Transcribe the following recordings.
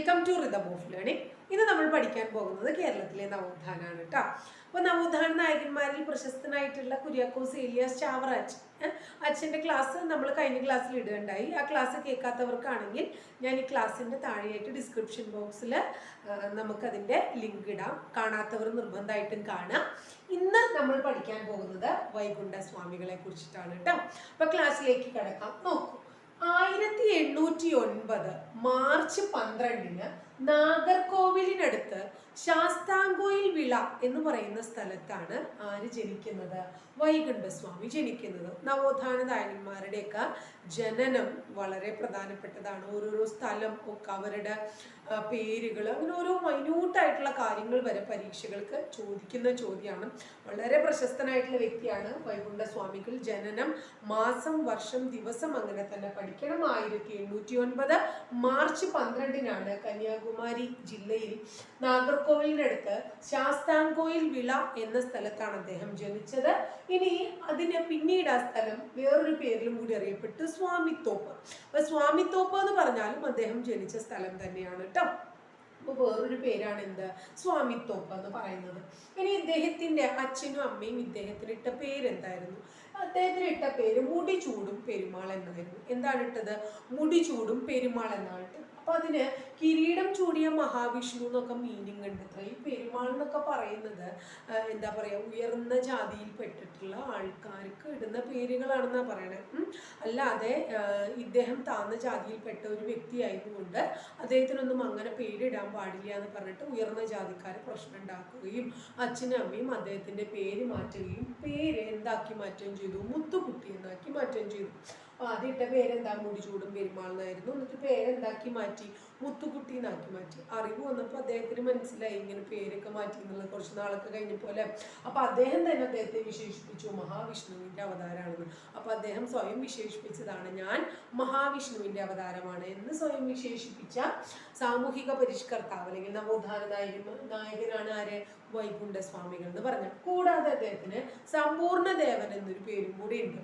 Welcome to rhythm of learning ഇന്ന് നമ്മൾ പഠിക്കാൻ പോകുന്നത് കേരളത്തിലെ നവോത്ഥാനാണ് കേട്ടോ അപ്പോൾ നവോത്ഥാന നായകന്മാരിൽ പ്രശസ്തനായിട്ടുള്ള കുര്യാക്കോസ് ഏലിയാസ് ചാവറാജ് അച്ഛന്റെ ക്ലാസ് നമ്മൾ കഴിഞ്ഞ ക്ലാസ്സിൽ ഇടുകയുണ്ടായി. ആ ക്ലാസ് കേൾക്കാത്തവർക്കാണെങ്കിൽ ഞാൻ ഈ ക്ലാസ്സിന്റെ താഴെയായിട്ട് ഡിസ്ക്രിപ്ഷൻ ബോക്സിൽ നമുക്കതിന്റെ ലിങ്ക് ഇടാം. കാണാത്തവർ നിർബന്ധമായിട്ടും കാണാം. ഇന്ന് നമ്മൾ പഠിക്കാൻ പോകുന്നത് വൈകുണ്ഠ സ്വാമികളെ കുറിച്ചിട്ടാണ് കേട്ടോ അപ്പോൾ ക്ലാസ്സിലേക്ക് കിടക്കാം. നോക്കൂ. ആയിരത്തി എണ്ണൂറ്റി ഒൻപത് മാർച്ച് പന്ത്രണ്ടിന് നാഗർകോവിലിനടുത്ത് ശാസ്താംകോയിൽ വിള എന്ന് പറയുന്ന സ്ഥലത്താണ് ആര് ജനിക്കുന്നത്? വൈകുണ്ഠസ്വാമി ജനിക്കുന്നത്. നവോത്ഥാന നായകന്മാരുടെയൊക്കെ ജനനം വളരെ പ്രധാനപ്പെട്ടതാണ്. ഓരോരോ സ്ഥലം ഒക്കെ അവരുടെ പേരുകൾ അങ്ങനെ ഓരോ മൈന്യൂട്ടായിട്ടുള്ള കാര്യങ്ങൾ വരെ പരീക്ഷകൾക്ക് ചോദിക്കുന്ന ചോദ്യമാണ്. വളരെ പ്രശസ്തനായിട്ടുള്ള വ്യക്തിയാണ്. വൈകുണ്ഠസ്വാമികൾ ജനനം മാസം വർഷം ദിവസം അങ്ങനെ തന്നെ പഠിക്കണം. ആയിരത്തി എണ്ണൂറ്റി ഒൻപത് മാർച്ച് പന്ത്രണ്ടിനാണ് കന്യാകുമാരി ജില്ലയിൽ നാഗർകോവിലിനടുത്ത് ശാസ്താംകോയിൽ വിള എന്ന സ്ഥലത്താണ് അദ്ദേഹം ജനിച്ചത്. ഇനി അതിന് പിന്നീട് ആ സ്ഥലം വേറൊരു പേരിലും കൂടി അറിയപ്പെട്ടു സ്വാമിത്തോപ്പ്. അപ്പൊ സ്വാമിത്തോപ്പ് എന്ന് പറഞ്ഞാലും അദ്ദേഹം ജനിച്ച സ്ഥലം തന്നെയാണ് കേട്ടോ അപ്പോൾ വേറൊരു പേരാണ് എന്ത്? സ്വാമിത്തോപ്പ് എന്ന് പറയുന്നത്. ഇനി ഇദ്ദേഹത്തിന്റെ അച്ഛനും അമ്മയും ഇദ്ദേഹത്തിന് ഇട്ട പേരെന്തായിരുന്നു? അദ്ദേഹത്തിന് ഇട്ട പേര് മുടി ചൂടും പെരുമാൾ എന്നായിരുന്നു. എന്താണ് ഇട്ടത്? മുടി ചൂടും പെരുമാൾ എന്നാണ് അപ്പൊ അതിന് കിരീടം ചൂടിയ മഹാവിഷ്ണു എന്നൊക്കെ മീനിങ് ഉണ്ട്. ഈ പെരുമാൾ എന്നൊക്കെ പറയുന്നത് എന്താ പറയാ ഉയർന്ന ജാതിയിൽ പെട്ടിട്ടുള്ള ആൾക്കാർക്ക് ഇടുന്ന പേരുകളാണെന്നാ പറയണേ. അല്ലാതെ ഇദ്ദേഹം താഴ്ന്ന ജാതിയിൽപ്പെട്ട ഒരു വ്യക്തി ആയതുകൊണ്ട് അദ്ദേഹത്തിനൊന്നും അങ്ങനെ പേരിടാൻ പാടില്ല എന്ന് പറഞ്ഞിട്ട് ഉയർന്ന ജാതിക്കാർ പ്രശ്നം ഉണ്ടാക്കുകയും അച്ഛനും അമ്മയും അദ്ദേഹത്തിന്റെ പേര് മാറ്റുകയും പേര് എന്താക്കി മാറ്റുകയും ചെയ്തു? മുത്തുകുട്ടി എന്നാക്കി മാറ്റുകയും ചെയ്തു. ഇട്ട പേരെന്താ? മുടിചൂടും പെരുമാൾ എന്നായിരുന്നു എന്നിട്ട് പേരെന്താക്കി മാറ്റി? മുത്തുക്കുട്ടി എന്നാക്കി മാറ്റി. അറിവ് വന്നപ്പോൾ അദ്ദേഹത്തിന് മനസ്സിലായി. ഇങ്ങനെ പേരൊക്കെ മാറ്റി എന്നുള്ളത് കുറച്ച് നാളൊക്കെ കഴിഞ്ഞപ്പോൾ അപ്പോൾ അപ്പൊ അദ്ദേഹം തന്നെ അദ്ദേഹത്തെ വിശേഷിപ്പിച്ചു. മഹാവിഷ്ണുവിന്റെ അവതാരമാണെന്ന്. അപ്പൊ അദ്ദേഹം സ്വയം വിശേഷിപ്പിച്ചതാണ് ഞാൻ മഹാവിഷ്ണുവിന്റെ അവതാരമാണ് എന്ന് സ്വയം വിശേഷിപ്പിച്ച സാമൂഹിക പരിഷ്കർത്താവ് അല്ലെങ്കിൽ നവോത്ഥാന നായകൻ നായകനാണ് ആര്? വൈകുണ്ഠ സ്വാമികൾ എന്ന് പറഞ്ഞു കൂടാതെ അദ്ദേഹത്തിന് സമ്പൂർണ ദേവൻ എന്നൊരു പേരും കൂടി ഉണ്ട്.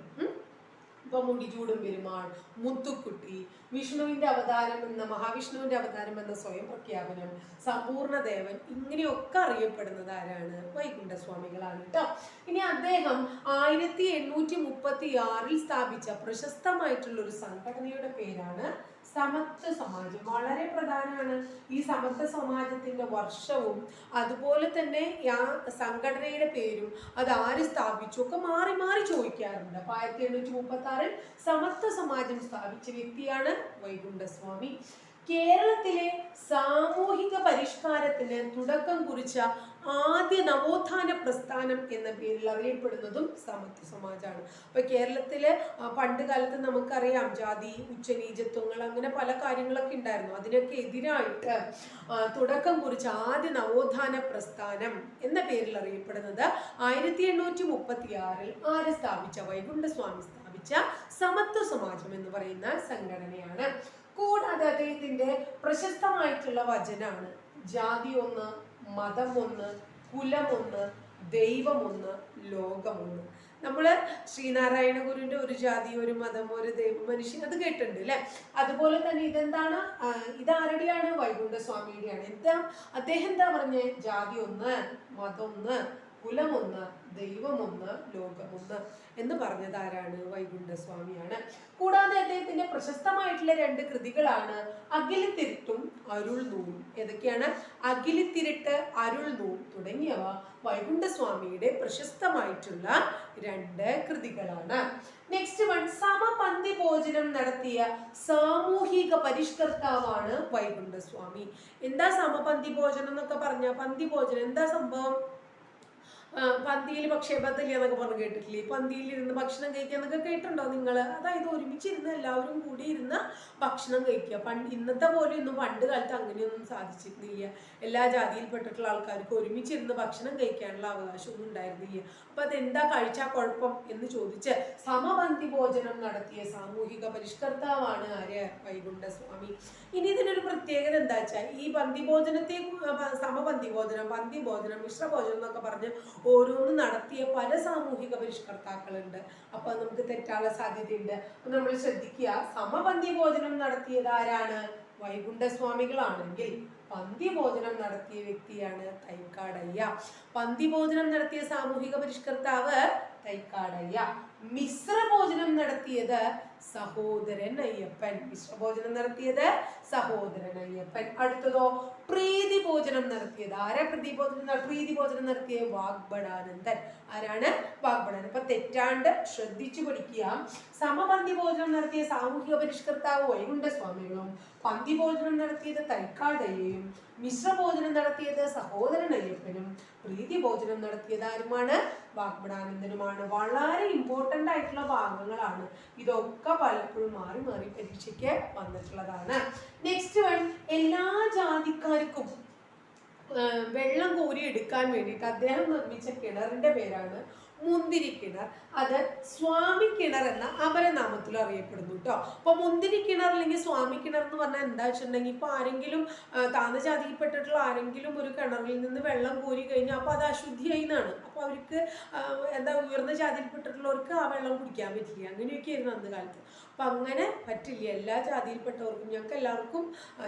ഇപ്പൊ മുടിചൂടും പെരുമാൾ മുത്തുക്കുട്ടി വിഷ്ണുവിന്റെ അവതാരം എന്ന മഹാവിഷ്ണുവിന്റെ അവതാരം എന്ന സ്വയം പ്രഖ്യാപനം സമ്പൂർണ ദേവൻ ഇങ്ങനെയൊക്കെ അറിയപ്പെടുന്നത് ആരാണ്? വൈകുണ്ഠസ്വാമികളാണ് കേട്ടോ ഇനി അദ്ദേഹം ആയിരത്തി എണ്ണൂറ്റി മുപ്പത്തി ആറിൽ സ്ഥാപിച്ച പ്രശസ്തമായിട്ടുള്ള ഒരു സംഘടനയുടെ പേരാണ് സമത്വ സമാജം. വളരെ പ്രധാനമാണ് ഈ സമത്വ സമാജത്തിന്റെ വർഷവും അതുപോലെ തന്നെ ആ സംഘടനയുടെ പേരും അത് ആര് സ്ഥാപിച്ചു ഒക്കെ മാറി മാറി ചോദിക്കാറുണ്ട്. അപ്പൊ ആയിരത്തി എണ്ണൂറ്റി മുപ്പത്തി ആറിൽ സമത്വ സമാജം സ്ഥാപിച്ച വ്യക്തിയാണ് വൈകുണ്ഠസ്വാമി. കേരളത്തിലെ സാമൂഹിക പരിഷ്കാരത്തിന് തുടക്കം കുറിച്ച ആദ്യ നവോത്ഥാന പ്രസ്ഥാനം എന്ന പേരിൽ അറിയപ്പെടുന്നതും സമത്വ സമാജമാണ് അപ്പൊ കേരളത്തിൽ പണ്ട് കാലത്ത് നമുക്കറിയാം ജാതി ഉച്ചനീചത്വങ്ങൾ അങ്ങനെ പല കാര്യങ്ങളൊക്കെ ഉണ്ടായിരുന്നു. അതിനൊക്കെ എതിരായിട്ട് തുടക്കം കുറിച്ച ആദ്യ നവോത്ഥാന പ്രസ്ഥാനം എന്ന പേരിൽ അറിയപ്പെടുന്നത് ആയിരത്തി എണ്ണൂറ്റി മുപ്പത്തി ആറിൽ ആര് സ്ഥാപിച്ച? വൈകുണ്ഠസ്വാമി സ്ഥാപിച്ച സമത്വ സമാജം എന്ന് പറയുന്ന സംഘടനയാണ്. കൂടാതെ അദ്ദേഹത്തിന്റെ പ്രശസ്തമായിട്ടുള്ള വചനാണ്. ജാതി ഒന്ന് മതം ഒന്ന് കുലം ഒന്ന് ദൈവം ഒന്ന് ലോകമൊന്ന്. നമ്മൾ ശ്രീനാരായണ ഗുരുവിന്റെ ഒരു ജാതി ഒരു മതം ഒരു ദൈവം മനുഷ്യൻ അത് കേട്ടിട്ടുണ്ട് അല്ലെ? അതുപോലെ തന്നെ ഇതെന്താണ്? ഇതാരുടെയാണ്? വൈകുണ്ഠസ്വാമിയുടെയാണ്. എന്താ? അദ്ദേഹം എന്താ പറഞ്ഞേ? ജാതി ഒന്ന് മതം ഒന്ന് കുലമൊന്ന് ദൈവമൊന്ന് ലോകമൊന്ന് എന്ന് പറഞ്ഞത് ആരാണ് വൈകുണ്ഠസ്വാമിയാണ്. കൂടാതെ അദ്ദേഹത്തിന്റെ പ്രശസ്തമായിട്ടുള്ള രണ്ട് കൃതികളാണ് അഖിലിത്തിരുത്തും അരുൾ നൂലും ഏതൊക്കെയാണ്? അഖിലിത്തിരുട്ട് അരുൾ നൂൽ തുടങ്ങിയവ വൈകുണ്ഠസ്വാമിയുടെ പ്രശസ്തമായിട്ടുള്ള രണ്ട് കൃതികളാണ്. നെക്സ്റ്റ് വൺ സമപന്തി ഭോജനം നടത്തിയ സാമൂഹിക പരിഷ്കർത്താവാണ് വൈകുണ്ഠസ്വാമി. എന്താ സമപന്തി ഭോജനം എന്നൊക്കെ പറഞ്ഞ? പന്തി ഭോജനം. എന്താ സംഭവം? പന്തിയിൽ പക്ഷേപത്തില്ല എന്നൊക്കെ പറഞ്ഞ് കേട്ടിട്ടില്ലേ? പന്തിയിൽ ഇരുന്ന് ഭക്ഷണം കഴിക്കുക എന്നൊക്കെ കേട്ടിട്ടുണ്ടോ നിങ്ങൾ അതായത് ഒരുമിച്ചിരുന്ന് എല്ലാവരും കൂടി ഇരുന്ന് ഭക്ഷണം കഴിക്കുക. പണ്ട് ഇന്നത്തെ പോലെ ഒന്നും പണ്ട് കാലത്ത് അങ്ങനെയൊന്നും സാധിച്ചിരുന്നില്ല. എല്ലാ ജാതിയിൽപ്പെട്ടിട്ടുള്ള ആൾക്കാർക്ക് ഒരുമിച്ചിരുന്ന് ഭക്ഷണം കഴിക്കാനുള്ള അവകാശമൊന്നും ഉണ്ടായിരുന്നില്ല. അപ്പം അതെന്താ കഴിച്ചാൽ കുഴപ്പം എന്ന് ചോദിച്ച് സമപന്തി ഭോജനം നടത്തിയ സാമൂഹിക പരിഷ്കർത്താവാണ് ആര് വൈകുണ്ഠസ്വാമി. ഇനി ഇതിനൊരു പ്രത്യേകത എന്താ വെച്ചാൽ ഈ പന്തി ഭോജനത്തെ സമപന്തി ഭോജനം പന്തി ഭോജനം മിശ്ര ഭോജനം എന്നൊക്കെ പറഞ്ഞ് ഓരോന്ന് നടത്തിയ പല സാമൂഹിക പരിഷ്കർത്താക്കളുണ്ട്. അപ്പൊ നമുക്ക് തെറ്റാനുള്ള സാധ്യതയുണ്ട്. അപ്പൊ നമ്മൾ ശ്രദ്ധിക്കുക സമപന്തി ഭോജനം നടത്തിയത് ആരാണ്? വൈകുണ്ഠസ്വാമികളാണെങ്കിൽ പന്തിഭോജനം നടത്തിയ വ്യക്തിയാണ് തൈക്കാടയ്യ. പന്തിഭോജനം നടത്തിയ സാമൂഹിക പരിഷ്കർത്താവ് തൈക്കാടയ്യ. മിശ്രഭോജനം നടത്തിയത് സഹോദരൻ അയ്യപ്പൻ. മിശ്രഭോജനം നടത്തിയത് സഹോദരൻ അയ്യപ്പൻ. അടുത്തതോ പ്രീതി ഭോജനം നടത്തിയത് ആരാ പ്രീതി ഭോജനം പ്രീതി ഭോജനം നടത്തിയ വാഗ്ബടാനന്ദൻ. ആരാണ് വാഗ്ബടാനന്ദൻ? അപ്പൊ തെറ്റാണ്ട് ശ്രദ്ധിച്ചു പഠിക്കുക സമപന്തി ഭോജനം നടത്തിയ സാമൂഹിക പരിഷ്കർത്താവ് വൈകുണ്ഠസ്വാമികളും പന്തി ഭോജനം നടത്തിയത് തൈക്കാടയ്യയും മിശ്രഭോജനം നടത്തിയത് സഹോദരൻ അയ്യപ്പനും പ്രീതി ഭോജനം നടത്തിയത് ആരുമാണ്? വാഗ്ബടാനന്ദനുമാണ്. വളരെ ഇമ്പോർട്ടന്റ് ആയിട്ടുള്ള ഭാഗങ്ങളാണ്. ഇതൊക്കെ പലപ്പോഴും മാറി മാറി പരീക്ഷയ്ക്ക് വന്നിട്ടുള്ളതാണ്. നെക്സ്റ്റ് വൺ എല്ലാ ജാതിക്കാർക്കും വെള്ളം കോരി എടുക്കാൻ വേണ്ടിയിട്ട് അദ്ദേഹം നിർമ്മിച്ച കിണറിന്റെ പേരാണ് മുന്തിരി കിണർ അത് സ്വാമി കിണർ എന്ന അപരനാമത്തിൽ അറിയപ്പെടുന്നു കേട്ടോ അപ്പൊ മുന്തിരി കിണർ അല്ലെങ്കിൽ സ്വാമി കിണർ എന്ന് പറഞ്ഞാൽ എന്താ വെച്ചിട്ടുണ്ടെങ്കിൽ ഇപ്പൊ ആരെങ്കിലും ആ, താഴ്ന്ന ജാതിയിൽപ്പെട്ടിട്ടുള്ള ആരെങ്കിലും ഒരു കിണറിൽ നിന്ന് വെള്ളം കോരി കഴിഞ്ഞാൽ അപ്പൊ അത് അശുദ്ധിയായി എന്നാണ്. അപ്പൊ അവർക്ക് എന്താ ഉയർന്ന ജാതിയിൽപ്പെട്ടിട്ടുള്ളവർക്ക് ആ വെള്ളം കുടിക്കാൻ പറ്റില്ല. അങ്ങനെയൊക്കെ ആയിരുന്നു അന്ന് കാലത്ത്. അപ്പൊ അങ്ങനെ പറ്റില്ല. എല്ലാ ജാതിയിൽപ്പെട്ടവർക്കും ഞങ്ങൾക്ക് എല്ലാവർക്കും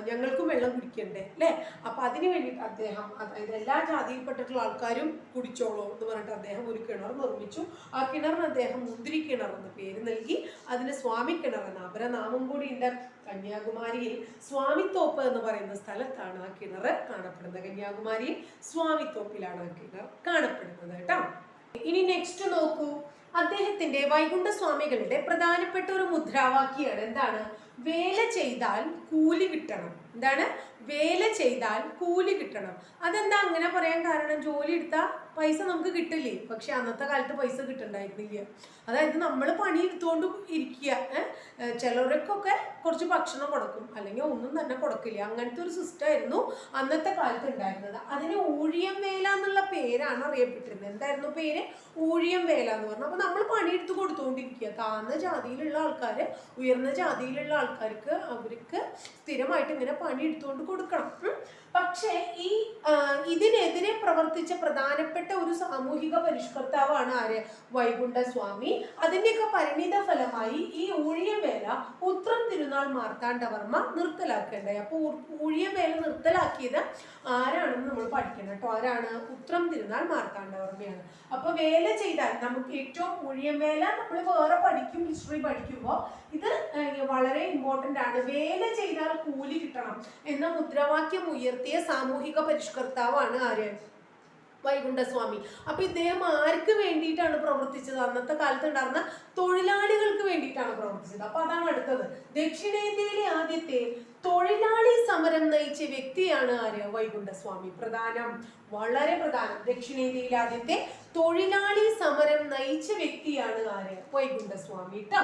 ഞങ്ങൾക്കും വെള്ളം കുടിക്കണ്ടേ അല്ലേ? അപ്പൊ അതിന് വേണ്ടിയിട്ട് അദ്ദേഹം അതായത് എല്ലാ ജാതിയിൽപ്പെട്ടിട്ടുള്ള ആൾക്കാരും കുടിച്ചോളൂ എന്ന് പറഞ്ഞിട്ട് അദ്ദേഹം ഒരു കിണർ നിർമ്മിച്ചു. ആ കിണറിന് അദ്ദേഹം മുന്തിരി കിണർ എന്ന് പേര് നൽകി. അതിന് സ്വാമി കിണർ എന്ന അപരനാമം ഉണ്ട്. കന്യാകുമാരിയിൽ സ്വാമിത്തോപ്പ് എന്ന് പറയുന്ന സ്ഥലത്താണ് ആ കിണർ കാണപ്പെടുന്നത്. കന്യാകുമാരിയിൽ സ്വാമിത്തോപ്പിലാണ് ആ കിണർ കാണപ്പെടുന്നത് കേട്ടോ. ഇനി നെക്സ്റ്റ് നോക്കൂ. അദ്ദേഹത്തിന്റെ വൈകുണ്ഠ സ്വാമികളുടെ പ്രധാനപ്പെട്ട ഒരു മുദ്രാവാക്യാണ് എന്താണ്? വേല ചെയ്താൽ കൂലി കിട്ടണം. എന്താണ്? വേല ചെയ്താൽ കൂലി കിട്ടണം. അതെന്താ അങ്ങനെ പറയാൻ കാരണം? ജോലി എടുത്താൽ പൈസ നമുക്ക് കിട്ടില്ലേ? പക്ഷെ അന്നത്തെ കാലത്ത് പൈസ കിട്ടണ്ടായിരുന്നില്ല. അതായത് നമ്മൾ പണി എടുത്തുകൊണ്ട് ഇരിക്കുക ചിലർക്കൊക്കെ കുറച്ച് ഭക്ഷണം കൊടുക്കും. അല്ലെങ്കിൽ ഒന്നും തന്നെ കൊടുക്കില്ല. അങ്ങനത്തെ ഒരു സിസ്റ്റം ആയിരുന്നു അന്നത്തെ കാലത്ത് ഉണ്ടായിരുന്നത്. അതിന് ഊഴിയം വേല എന്നുള്ള പേരാണ് അറിയപ്പെട്ടിരുന്നത്. എന്തായിരുന്നു പേര്? ഊഴിയം വേല എന്ന് പറഞ്ഞു. അപ്പൊ നമ്മൾ പണിയെടുത്ത് കൊടുത്തുകൊണ്ടിരിക്കുക താഴ്ന്ന ജാതിയിലുള്ള ആൾക്കാർ ഉയർന്ന ജാതിയിലുള്ള ആൾക്കാർക്ക് അവർക്ക് സ്ഥിരമായിട്ട് ഇങ്ങനെ പണി എടുത്തുകൊണ്ട് കൊടുക്കണം. പക്ഷേ ഈ ഇതിനെതിരെ പ്രവർത്തിച്ച പ്രധാനപ്പെട്ട ഒരു സാമൂഹിക പരിഷ്കർത്താവാണ് ആര്? വൈകുണ്ഠ സ്വാമി അതിന്റെയൊക്കെ പരിണിത ഫലമായി ഈ ഊഴിയവേല ഉത്രം തിരുനാൾ മാർത്താണ്ഡവർമ്മ നിർത്തലാക്കേണ്ടായി അപ്പോൾ ഊഴിയവേല നിർത്തലാക്കിയത് ആരാണെന്ന് നമ്മൾ പഠിക്കണം കേട്ടോ. ആരാണ്? ഉത്രം തിരുനാൾ മാർത്താണ്ഡവർമ്മയാണ്. അപ്പോൾ വേല ചെയ്താൽ നമുക്ക് ഏറ്റവും ഊഴിയവേല നമ്മൾ വേറെ പഠിക്കും ഹിസ്റ്ററി പഠിക്കുമ്പോൾ ഇത് വളരെ ഇമ്പോർട്ടന്റ് ആണ്. വേല ചെയ്താൽ കൂലി കിട്ടണം എന്ന മുദ്രാവാക്യം ഉയർത്തിയ സാമൂഹിക പരിഷ്കർത്താവാണ് ആര് വൈകുണ്ഠസ്വാമി. അപ്പൊ ഇദ്ദേഹം ആർക്ക് വേണ്ടിയിട്ടാണ് പ്രവർത്തിച്ചത്? അന്നത്തെ കാലത്ത് ഉണ്ടായിരുന്ന തൊഴിലാളികൾക്ക് വേണ്ടിയിട്ടാണ് പ്രവർത്തിച്ചത്. അപ്പൊ അതാണ് അടുത്തത്. ദക്ഷിണേന്ത്യയിലെ ആദ്യത്തെ തൊഴിലാളി സമരം നയിച്ച വ്യക്തിയാണ് ആര്? വൈകുണ്ഠസ്വാമി. പ്രധാനം. വളരെ പ്രധാനം. ദക്ഷിണേന്ത്യയിലെ ആദ്യത്തെ തൊഴിലാളി സമരം നയിച്ച വ്യക്തിയാണ് ആര്? വൈകുണ്ഠസ്വാമി ട്ടോ.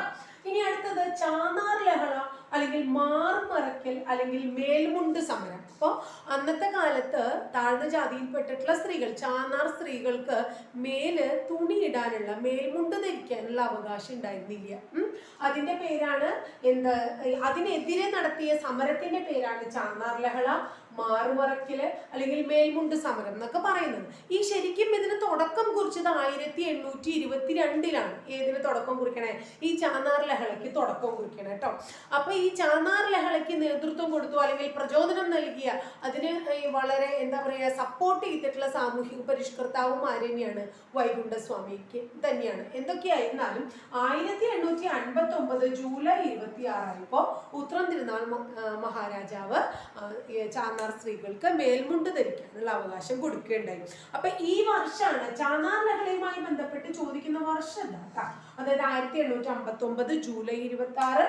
ഇനി അടുത്തത് ചാന്നാർ ലഹള അല്ലെങ്കിൽ മാർമറക്കൽ അല്ലെങ്കിൽ മേൽമുണ്ട് സമരം. അപ്പോൾ അന്നത്തെ കാലത്ത് താഴ്ന്ന ജാതിയിൽപ്പെട്ടിട്ടുള്ള സ്ത്രീകൾ ചാന്നാർ സ്ത്രീകൾക്ക് മേൽ തുണിയിടാനുള്ള മേൽമുണ്ട് ധരിക്കാനുള്ള അവകാശം ഉണ്ടായിരുന്നില്ല ഉം. അതിന്റെ പേരാണ് എന്ത് അതിനെതിരെ നടത്തിയ സമരത്തിന്റെ പേരാണ് ചാന്നാർ ലഹള മാറുമറക്കൽ അല്ലെങ്കിൽ മേൽമുണ്ട് സമരം എന്നൊക്കെ പറയുന്നത്. ഈ ശരിക്കും ഇതിന് തുടക്കം കുറിച്ചത് ആയിരത്തി എണ്ണൂറ്റി ഇരുപത്തി രണ്ടിലാണ് ഏതിന് തുടക്കം കുറിക്കണേ? ഈ ചാനാർ ലഹളയ്ക്ക് തുടക്കം കുറിക്കണേ കേട്ടോ അപ്പൊ ഈ ചാനാർ ലഹളയ്ക്ക് നേതൃത്വം കൊടുത്തു അല്ലെങ്കിൽ പ്രചോദനം നൽകിയ അതിന് വളരെ എന്താ പറയുക സപ്പോർട്ട് ചെയ്തിട്ടുള്ള സാമൂഹിക പരിഷ്കർത്താവും ആര് തന്നെയാണ് വൈകുണ്ഠസ്വാമിക്ക് തന്നെയാണ്. എന്തൊക്കെയായിരുന്നാലും ആയിരത്തി എണ്ണൂറ്റി അൻപത്തി ഒമ്പത് ജൂലൈ ഇരുപത്തി ആറായപ്പോ ഉത്രം തിരുനാൾ മഹാരാജാവ് ആ, ചാന്നാർ സ്ത്രീകൾക്ക് മേൽമുണ്ട് ധരിക്കാനുള്ള അവകാശം കൊടുക്കുകയുണ്ടായി അപ്പൊ ഈ വർഷമാണ് ചാണാർ ലഹളയുമായി ബന്ധപ്പെട്ട് ചോദിക്കുന്ന വർഷം അതായത് ആയിരത്തി എണ്ണൂറ്റി അമ്പത്തി ഒമ്പത് ജൂലൈ ഇരുപത്തി ആറ്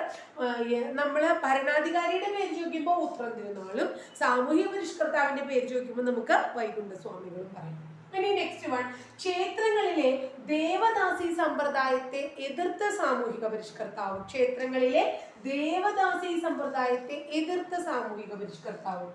നമ്മൾ ഭരണാധികാരിയുടെ പേര് ചോദിക്കുമ്പോൾ ഉത്രം തിരുനാളും സാമൂഹ്യ പരിഷ്കർത്താവിന്റെ പേര് ചോദിക്കുമ്പോൾ നമുക്ക് വൈകുണ്ഠ സ്വാമികളും പറയും നെക്സ്റ്റ് വൺ ക്ഷേത്രങ്ങളിലെ ദേവദാസി സമ്പ്രദായത്തെ എതിർത്ത സാമൂഹിക പരിഷ്കർത്താവ്. ക്ഷേത്രങ്ങളിലെ ദേവദാസി സമ്പ്രദായത്തെ എതിർത്ത സാമൂഹിക പരിഷ്കർത്താവ്.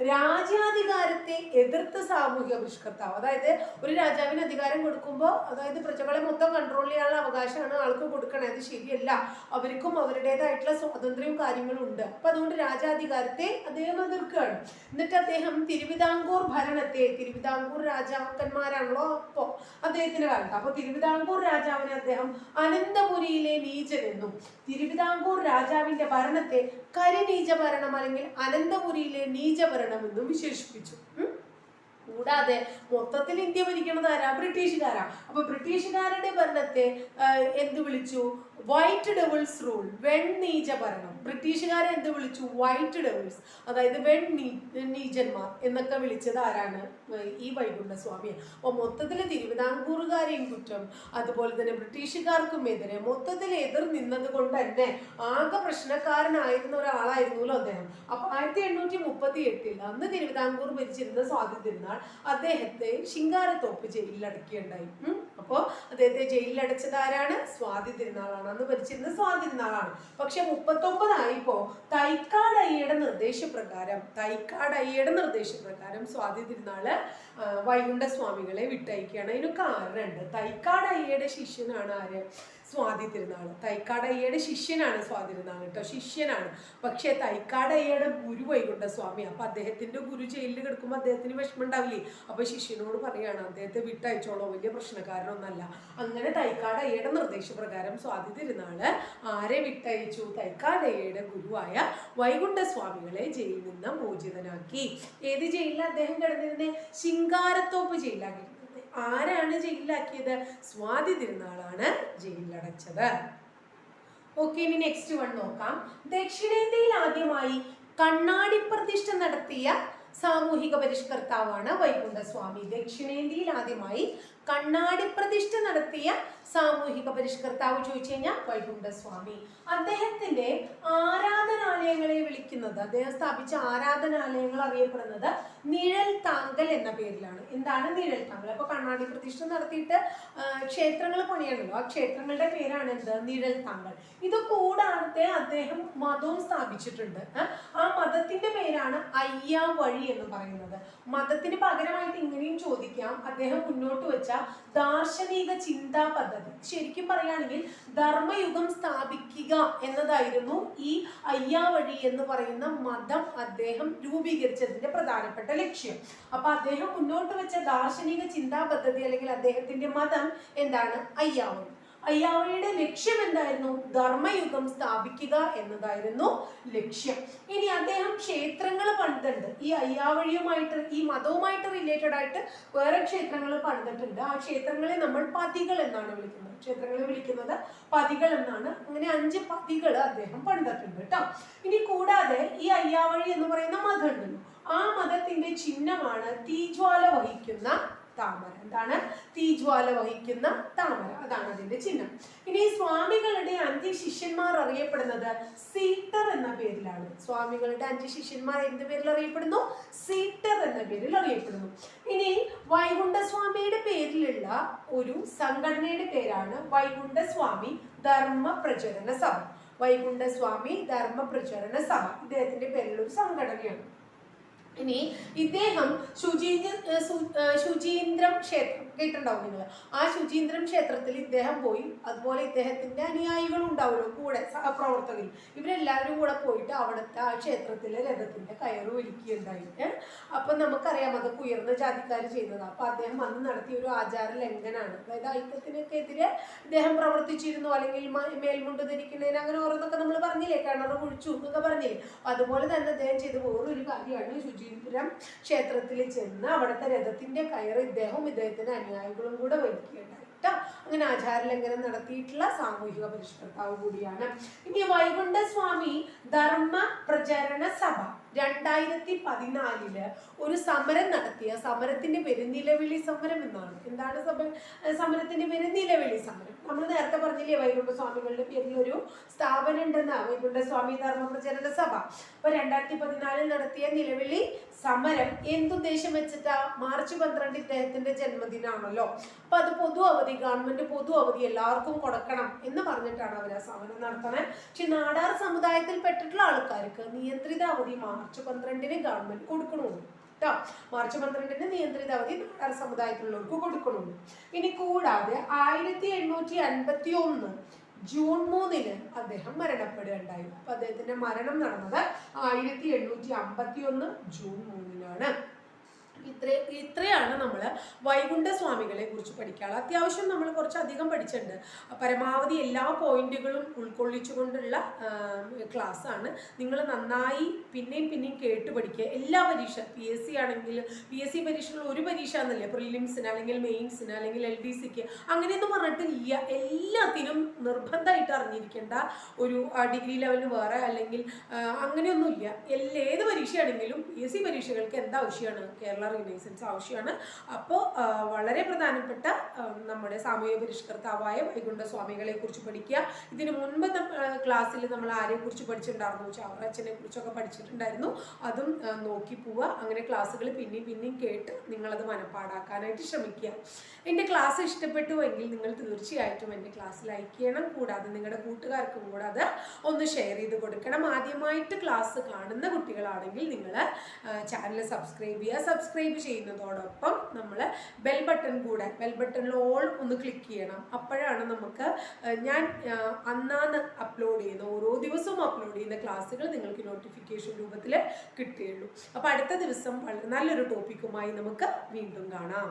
രാജ്യാധികാരത്തെ എതിർത്ത സാമൂഹിക പരിഷ്കർത്താവ് അതായത് ഒരു രാജാവിന് അധികാരം കൊടുക്കുമ്പോൾ അതായത് പ്രജകളെ മൊത്തം കൺട്രോൾ ചെയ്യാനുള്ള അവകാശമാണ് ആൾക്ക് കൊടുക്കണേ. അത് ശരിയല്ല. അവർക്കും അവരുടേതായിട്ടുള്ള സ്വാതന്ത്ര്യവും കാര്യങ്ങളും ഉണ്ട്. അപ്പൊ അതുകൊണ്ട് രാജാധികാരത്തെ അദ്ദേഹം എതിർക്കുകയാണ്. എന്നിട്ട് അദ്ദേഹം തിരുവിതാംകൂർ ഭരണത്തെ തിരുവിതാംകൂർ രാജാക്കന്മാരാണല്ലോ അപ്പോ അദ്ദേഹത്തിന്റെ കാലത്ത്. അപ്പൊ തിരുവിതാംകൂർ രാജാവിനെ അദ്ദേഹം അനന്തപുരിയിലെ നീചനെന്നും തിരുവിതാംകൂർ രാജാവിന്റെ ഭരണത്തെ കരിനീചഭരണം അല്ലെങ്കിൽ അനന്തപുരിയിലെ നീചഭരണം എന്നും വിശേഷിപ്പിച്ചു. കൂടാതെ മൊത്തത്തിൽ ഇന്ത്യ ഭരിക്കുന്നത് ആരാ? ബ്രിട്ടീഷുകാരാ. അപ്പൊ ബ്രിട്ടീഷുകാരുടെ ഭരണത്തെ എന്ത് വിളിച്ചു? വൈറ്റ് ഡെവിൾസ് റൂൾ വെണ്ണീജ ഭരണം. ബ്രിട്ടീഷുകാരെ എന്ത് വിളിച്ചു? വൈറ്റ് ഡെവിൾസ് അതായത് വെൺ നീജന്മാർ എന്നൊക്കെ വിളിച്ചത് ആരാണ്? ഈ വൈകുണ്ഠ സ്വാമിയാണ് അപ്പൊ മൊത്തത്തിൽ തിരുവിതാംകൂറുകാരെയും കുറ്റം അതുപോലെ തന്നെ ബ്രിട്ടീഷുകാർക്കും എതിരെ മൊത്തത്തിൽ എതിർ നിന്നത് കൊണ്ട് തന്നെ ആകെ പ്രശ്നക്കാരനായിരുന്ന ഒരാളായിരുന്നല്ലോ അദ്ദേഹം. അപ്പൊ ആയിരത്തി എണ്ണൂറ്റി മുപ്പത്തി എട്ടിൽ അന്ന് തിരുവിതാംകൂർ ഭരിച്ചിരുന്ന സ്വാതി തിരുനാൾ അദ്ദേഹത്തെ ശിങ്കാരത്തോപ്പ് ജയിലിലടക്കിയുണ്ടായി ഉം. അപ്പോ അദ്ദേഹത്തെ ജയിലിലടച്ചതാരാണ് സ്വാതി തിരുനാളാണ്. അന്ന് ഭരിച്ചിരുന്ന സ്വാതി തിരുനാളാണ്. പക്ഷെ മുപ്പത്തൊമ്പതായിപ്പോ തൈക്കാട് അയ്യയുടെ നിർദ്ദേശപ്രകാരം തൈക്കാട് അയ്യയുടെ നിർദ്ദേശപ്രകാരം സ്വാതി തിരുനാൾ വൈകുണ്ഠ സ്വാമികളെ വിട്ടയക്കുകയാണ്. അതിന് കാരണമുണ്ട് തൈക്കാട് അയ്യയുടെ ശിഷ്യനാണ് ആര്? സ്വാതി തിരുനാൾ തൈക്കാട് അയ്യയുടെ ശിഷ്യനാണ് സ്വാതി തിരുനാൾ കേട്ടോ. ശിഷ്യനാണ്. പക്ഷേ തൈക്കാട് അയ്യയുടെ ഗുരു വൈകുണ്ഠ സ്വാമി. അപ്പൊ അദ്ദേഹത്തിന്റെ ഗുരു ജയിലിൽ കിടക്കുമ്പോൾ അദ്ദേഹത്തിന് വിഷമം ഉണ്ടാവില്ലേ അപ്പൊ ശിഷ്യനോട് പറയാണ് അദ്ദേഹത്തെ വിട്ടയച്ചോളോ. വലിയ പ്രശ്നക്കാരനൊന്നല്ല. അങ്ങനെ തൈക്കാട് അയ്യയുടെ നിർദ്ദേശപ്രകാരം സ്വാതി തിരുനാൾ ആരെ വിട്ടയച്ചു? തൈക്കാട് അയ്യയുടെ ഗുരുവായ വൈകുണ്ഠ സ്വാമികളെ ജയിലിൽ നിന്ന് മോചിതനാക്കി. ഏത് ജയിലിൽ അദ്ദേഹം കിടന്നിരുന്നേ? ശിങ്കാരത്തോപ്പ് ജയിലാക്കിയിരുന്നത് ആരാണ് ജയിലിലാക്കിയത്? സ്വാതി തിരുനാളാണ് ജയിലിലടച്ചത്. ഓക്കെ ഇനി നെക്സ്റ്റ് വൺ നോക്കാം. ദക്ഷിണേന്ത്യയിൽ ആദ്യമായി കണ്ണാടി പ്രതിഷ്ഠ നടത്തിയ സാമൂഹിക പരിഷ്കർത്താവാണ് വൈകുണ്ഠസ്വാമി. ദക്ഷിണേന്ത്യയിൽ ആദ്യമായി കണ്ണാടി പ്രതിഷ്ഠ നടത്തിയ സാമൂഹിക പരിഷ്കർത്താവ് ചോദിച്ചു കഴിഞ്ഞാൽ വൈകുണ്ഠസ്വാമി. അദ്ദേഹത്തിന്റെ ആരാധനാലയങ്ങളെ വിളിക്കുന്നത് അദ്ദേഹം സ്ഥാപിച്ച ആരാധനാലയങ്ങൾ അറിയപ്പെടുന്നത് നിഴൽ താങ്കൽ എന്ന പേരിലാണ്. എന്താണ് നിഴൽ താങ്കൽ? അപ്പൊ കണ്ണാടി പ്രതിഷ്ഠ നടത്തിയിട്ട് ക്ഷേത്രങ്ങൾ പണിയാണല്ലോ. ആ ക്ഷേത്രങ്ങളുടെ പേരാണ് എന്ത്? നിഴൽ താങ്കൽ. ഇത് കൂടാതെ അദ്ദേഹം മതവും സ്ഥാപിച്ചിട്ടുണ്ട്. ആ മതത്തിന്റെ പേരാണ് അയ്യാ വഴി എന്ന് പറയുന്നത്. മതത്തിന് പകരമായിട്ട് ഇങ്ങനെയും ചോദിക്കാം. അദ്ദേഹം മുന്നോട്ട് വെച്ച ദാർശനിക ചിന്താ പദ്ധതി. ശരിക്കും പറയുകയാണെങ്കിൽ ധർമ്മയുഗം സ്ഥാപിക്കുക എന്നതായിരുന്നു ഈ അയ്യാവഴി എന്ന് പറയുന്ന മതം അദ്ദേഹം രൂപീകരിച്ചതിന്റെ പ്രധാനപ്പെട്ട ലക്ഷ്യം. അപ്പൊ അദ്ദേഹം മുന്നോട്ട് വെച്ച ദാർശനിക ചിന്താ പദ്ധതി അല്ലെങ്കിൽ അദ്ദേഹത്തിന്റെ മതം എന്താണ്? അയ്യാവഴി. അയ്യാവഴിയുടെ ലക്ഷ്യം എന്തായിരുന്നു? ധർമ്മയുഗം സ്ഥാപിക്കുക എന്നതായിരുന്നു ലക്ഷ്യം. ഇനി അദ്ദേഹം ക്ഷേത്രങ്ങൾ പണിതുണ്ട് ഈ അയ്യാവഴിയുമായിട്ട് ഈ മതവുമായിട്ട് റിലേറ്റഡ് ആയിട്ട് വേറെ ക്ഷേത്രങ്ങൾ പണിതിട്ടുണ്ട്. ആ ക്ഷേത്രങ്ങളെ നമ്മൾ പതികൾ എന്നാണ് വിളിക്കുന്നത്. ക്ഷേത്രങ്ങളെ വിളിക്കുന്നത് പതികൾ എന്നാണ്. അങ്ങനെ അഞ്ച് പതികൾ അദ്ദേഹം പണിതിട്ടുണ്ട് കേട്ടോ. ഇനി കൂടാതെ ഈ അയ്യാവഴി എന്ന് പറയുന്ന മതം ഉണ്ടല്ലോ ആ മതത്തിന്റെ ചിഹ്നമാണ് തീജ്വാല വഹിക്കുന്ന താമര. എന്താണ്? തീജ്വാല വഹിക്കുന്ന താമര. അതാണ് അതിന്റെ ചിഹ്നം. ഇനി സ്വാമികളുടെ അഞ്ച് ശിഷ്യന്മാർ അറിയപ്പെടുന്നത് സീറ്റർ എന്ന പേരിലാണ്. സ്വാമികളുടെ അഞ്ച് ശിഷ്യന്മാർ എന്ത് പേരിൽ അറിയപ്പെടുന്നു? സീറ്റർ എന്ന പേരിൽ അറിയപ്പെടുന്നു. ഇനി വൈകുണ്ഠസ്വാമിയുടെ പേരിലുള്ള ഒരു സംഘടനയുടെ പേരാണ് വൈകുണ്ഠസ്വാമി ധർമ്മ പ്രചരണ സഭ. വൈകുണ്ഠസ്വാമി ധർമ്മ പ്രചരണ സഭ. ഇദ്ദേഹത്തിന്റെ പേരിലുള്ള ഒരു സംഘടനയാണ്. ഇനി ഇദ്ദേഹം ശുചീന്ദ്ര ശുചീന്ദ്രം ക്ഷേത്രം. കേട്ടിട്ടുണ്ടാവും നിങ്ങൾ. ആ ശുചീന്ദ്രം ക്ഷേത്രത്തിൽ ഇദ്ദേഹം പോയി അതുപോലെ ഇദ്ദേഹത്തിന്റെ അനുയായികളും ഉണ്ടാവുമല്ലോ കൂടെ സഹപ്രവർത്തകർ ഇവരെല്ലാവരും കൂടെ പോയിട്ട് അവിടുത്തെ ആ ക്ഷേത്രത്തിലെ രഥത്തിന്റെ കയറ് ഒരുക്കിയുണ്ടായിട്ട് അപ്പൊ നമുക്കറിയാം അതൊക്കെ ഉയർന്ന ജാതിക്കാർ ചെയ്യുന്നത് അപ്പൊ അദ്ദേഹം അന്ന് നടത്തിയ ഒരു ആചാര ലംഘനാണ് അതായത് ഐക്യത്തിനൊക്കെ എതിരെ ഇദ്ദേഹം പ്രവർത്തിച്ചിരുന്നു അല്ലെങ്കിൽ മേൽമുണ്ട് ധരിക്കുന്നതിന് അങ്ങനെ ഓരോന്നൊക്കെ നമ്മൾ പറഞ്ഞില്ലേ? കിണർ കുഴിച്ചു എന്നൊക്കെ പറഞ്ഞില്ലേ? അതുപോലെ തന്നെ അദ്ദേഹം ചെയ്ത വേറൊരു കാര്യമാണ് ശുചീന്ദ്രം ക്ഷേത്രത്തിൽ ചെന്ന് അവിടുത്തെ രഥത്തിന്റെ കയറ് ഇദ്ദേഹത്തിന് ഇദ്ദേഹത്തിന്റെ അനുയായികളും കൂടെ വലിക്കുകയുണ്ടായി ട്ടോ. അങ്ങനെ ആചാരലംഘനം നടത്തിയിട്ടുള്ള സാമൂഹിക പരിഷ്കർത്താവ് കൂടിയാണ്. ഇനി വൈകുണ്ഠ സ്വാമി ധർമ്മ പ്രചരണ സഭ. രണ്ടായിരത്തി പതിനാലിൽ ഒരു സമരം നടത്തിയ സമരത്തിന്റെ പേര് നിലവിളി സമരം എന്നാണ്. എന്താണ് ഏഹ് സമരത്തിന്റെ പേര് നിലവിളി സമരം? നമ്മൾ നേരത്തെ പറഞ്ഞില്ലേ വൈകുണ്ഠ സ്വാമികളുടെ പേരിൽ ഒരു സ്ഥാപനം ഉണ്ടെന്ന വൈകുണ്ഠ സ്വാമി ധർമ്മ പ്രചരണ സഭ. അപ്പൊ രണ്ടായിരത്തി പതിനാലിൽ നടത്തിയ നിലവിളി സമരം എന്തുദ്ദേശം വെച്ചിട്ടാ? മാർച്ച് പന്ത്രണ്ട് ഇദ്ദേഹത്തിന്റെ ജന്മദിനാണല്ലോ. അപ്പൊ അത് പൊതു അവധി ഗവൺമെന്റ് പൊതു അവധി എല്ലാവർക്കും കൊടുക്കണം എന്ന് പറഞ്ഞിട്ടാണ് അവർ ആ സമരം നടത്തണേ പക്ഷെ നാടാർ സമുദായത്തിൽ പെട്ടിട്ടുള്ള ആൾക്കാർക്ക് നിയന്ത്രിത അവധി മാർച്ച് പന്ത്രണ്ടിന് ഗവൺമെന്റ് കൊടുക്കണമെന്ന് കേട്ടോ മാർച്ച് പന്ത്രണ്ടിന് നിയന്ത്രിത അവധി നാടാർ സമുദായത്തിലുള്ളവർക്ക് കൊടുക്കണമെന്ന് ഇനി കൂടാതെ ആയിരത്തി എണ്ണൂറ്റി അൻപത്തി ഒന്ന് ജൂൺ മൂന്നിന് അദ്ദേഹം മരണപ്പെടുകയുണ്ടായി. അപ്പൊ അദ്ദേഹത്തിന്റെ മരണം നടന്നത് ആയിരത്തി എണ്ണൂറ്റി അമ്പത്തി ഒന്ന് ജൂൺ മൂന്നിനാണ്. ഇത്ര ഇത്രയാണ് നമ്മൾ വൈകുണ്ഠ സ്വാമികളെ കുറിച്ച് പഠിക്കാനുള്ളത് അത്യാവശ്യം നമ്മൾ കുറച്ച് അധികം പഠിച്ചിട്ടുണ്ട്. പരമാവധി എല്ലാ പോയിന്റുകളും ഉൾക്കൊള്ളിച്ചുകൊണ്ടുള്ള ക്ലാസ് ആണ് നിങ്ങൾ നന്നായി പിന്നെയും പിന്നെയും കേട്ട് പഠിക്കുക. എല്ലാ പരീക്ഷ പി എസ് സി ആണെങ്കിൽ പി എസ് സി പരീക്ഷകൾ ഒരു പരീക്ഷ എന്നല്ലേ പ്രിലിംസിന് അല്ലെങ്കിൽ മെയിൻസിന് അല്ലെങ്കിൽ എൽ ഡി സിക്ക് അങ്ങനെയൊന്നും പറഞ്ഞിട്ടില്ല. എല്ലാത്തിനും നിർബന്ധമായിട്ട് അറിഞ്ഞിരിക്കേണ്ട ഒരു ഡിഗ്രി ലെവലിന് വേറെ അല്ലെങ്കിൽ അങ്ങനെയൊന്നുമില്ല. എല്ലാ ഏത് പരീക്ഷയാണെങ്കിലും പി എസ് സി പരീക്ഷകൾക്ക് എന്താവശ്യമാണ്? കേരള റിനൈസൻസ് ആവശ്യമാണ്. അപ്പോൾ വളരെ പ്രധാനപ്പെട്ട നമ്മുടെ സാമൂഹ്യ പരിഷ്കർത്താവായ വൈകുണ്ഠ സ്വാമികളെ കുറിച്ച് പഠിക്കുക. ഇതിനു മുൻപ് ക്ലാസ്സിൽ നമ്മൾ ആരെ കുറിച്ച് പഠിച്ചിട്ടുണ്ടായിരുന്നു? ചാവറച്ചനെ കുറിച്ചൊക്കെ പഠിച്ചിട്ടുണ്ടായിരുന്നു. അതും നോക്കി പോവുക. അങ്ങനെ ക്ലാസ്സുകൾ പിന്നെയും പിന്നെയും കേട്ട് നിങ്ങളത് മനപ്പാടാക്കാനായിട്ട് ശ്രമിക്കുക. എന്റെ ക്ലാസ് ഇഷ്ടപ്പെട്ടു എങ്കിൽ നിങ്ങൾ തീർച്ചയായിട്ടും എന്റെ ക്ലാസ് ലൈക്ക് ചെയ്യണം. കൂടാതെ നിങ്ങളുടെ കൂട്ടുകാർക്കും കൂടെ അത് ഒന്ന് ഷെയർ ചെയ്ത് കൊടുക്കണം. ആദ്യമായിട്ട് ക്ലാസ് കാണുന്ന കുട്ടികളാണെങ്കിൽ നിങ്ങൾ ചാനൽ സബ്സ്ക്രൈബ് ചെയ്യുക. സബ്സ്ക്രൈബ് ചെയ്യുന്നതോടൊപ്പം നമ്മൾ ബെൽ ബട്ടൺ കൂടെ ബെൽ ബട്ടണിൽ ഓൾ ഒന്ന് ക്ലിക്ക് ചെയ്യണം. അപ്പോഴാണ് നമുക്ക് ഞാൻ അന്നാന്ന് അപ്ലോഡ് ചെയ്യുന്ന ഓരോ ദിവസവും അപ്ലോഡ് ചെയ്യുന്ന ക്ലാസ്സുകൾ നിങ്ങൾക്ക് നോട്ടിഫിക്കേഷൻ രൂപത്തിൽ കിട്ടുകയുള്ളൂ അപ്പോൾ അടുത്ത ദിവസം വളരെ നല്ലൊരു ടോപ്പിക്കുമായി നമുക്ക് വീണ്ടും കാണാം.